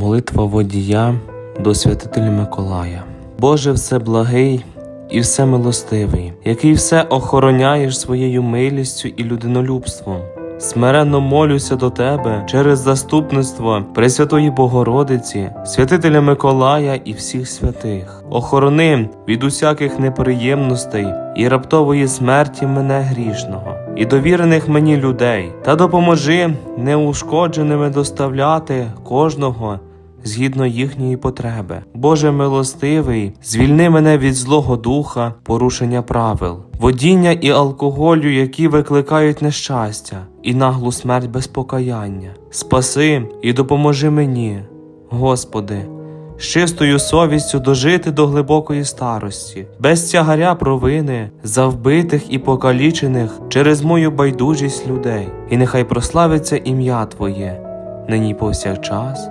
Молитва водія до святителя Миколая. Боже всеблагий і всемилостивий, який все охороняєш своєю милістю і людинолюбством. Смиренно молюся до Тебе через заступництво Пресвятої Богородиці, святителя Миколая і всіх святих. Охорони від усяких неприємностей і раптової смерті мене грішного, і довірених мені людей, та допоможи неушкодженими доставляти кожного згідно їхньої потреби. Боже милостивий, звільни мене від злого духа, порушення правил, водіння і алкоголю, які викликають нещастя, і наглу смерть без покаяння. Спаси і допоможи мені, Господи, з чистою совістю дожити до глибокої старості, без тягаря провини, за вбитих і покалічених через мою байдужість людей, і нехай прославиться ім'я Твоє, нині повсякчас,